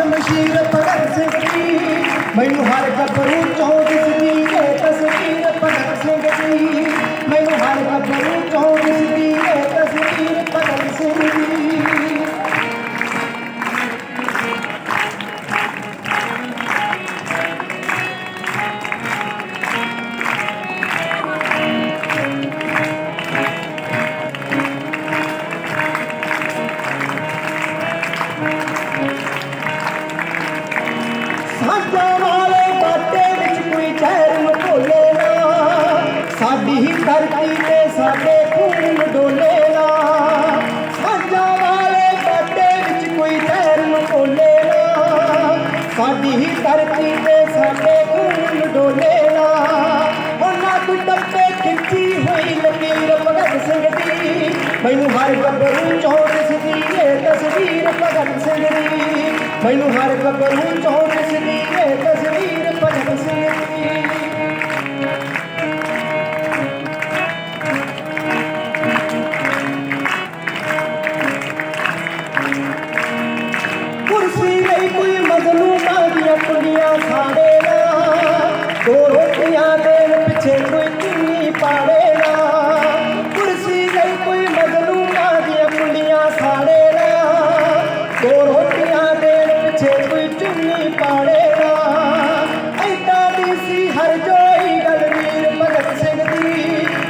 ਸ਼ਮਸ਼ੀਰ ਭਗਤ ਸਿੰਘ ਦੀ ਮੈਨੂੰ ਹਰ ਗੱਭਰੂ ਚੋਂ ਦਿਸਦੀ ਏ ਤਸਵੀਰ ਭਗਤ ਸਿੰਘ ਦੀ ਮੈਨੂੰ ਹਰ ਗੱਭਰੂ ਚੋਂ ਦਿਸਦੀ ਏ ਤਸਵੀਰ ਭਗਤ ਸਿੰਘ ਦੀ ਸਾਡਾ ਹੀ ਧਰਤੀ ਤੇ ਸਾਡੇ ਖੂਨ ਡੋਲੇ ਨਾ ਸਾਡਾ ਵਾਲੇ ਬਾਟੇ ਵਿੱਚ ਕੋਈ ਜ਼ਹਿਰ ਨੂੰ ਘੋਲੇ ਨਾ। ਸਾਡੀ ਹੀ ਧਰਤੀ ਤੇ ਸਾਡੇ ਖੂਨ ਡੋਲੇ ਨਾ ਉਹਨਾਂ ਤੋਂ ਟੱਪੇ ਖਿੱਚੀ ਹੋਈ ਲਕੀਰ ਭਗਤ ਸਿੰਘ ਦੀ। ਮੈਨੂੰ ਹਰ ਗੱਭਰੂ ਚੋਂ ਦਿਸਦੀ ਏ ਤਸਵੀਰ ਭਗਤ ਸਿੰਘ ਦੀ। ਮੈਨੂੰ ਹਰ ਗੱਭਰੂ ਚੋਂ ਦਿਸਦੀ ਏ ਤਸਵੀਰ ਭਗਤ ਸਿੰਘ ਦੇਣ ਪਿੱਛੇ ਕੋਈ ਚੁੰਨੀ ਪਾੜੇ ਨਾ ਕੁਰਸੀ ਲਈ ਕੋਈ ਮਜ਼ਲੂਮਾਂ ਦੀਆਂ ਕੁੜੀਆਂ ਖਾੜੇ ਨਾ ਦੋ ਰੋਟੀਆਂ ਦੇਣ ਪਿੱਛੇ ਕੋਈ ਚੁੰਨੀ ਪਾੜੇ ਨਾ ਐਦਾਂ ਦੀ ਸੀ ਹਰ ਭਗਤ ਸਿੰਘ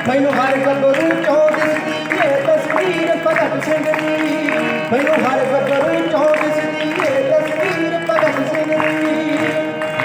ਮੈਨੂੰ ਹਰ ਗੱਭਰੂ ਚੋਂ ਦਿਸਦੀ ਏ ਤਸਵੀਰ ਭਗਤ ਸਿੰਘ ਦੀ। ਮੈਨੂੰ ਹਰ ਗੱਭਰੂ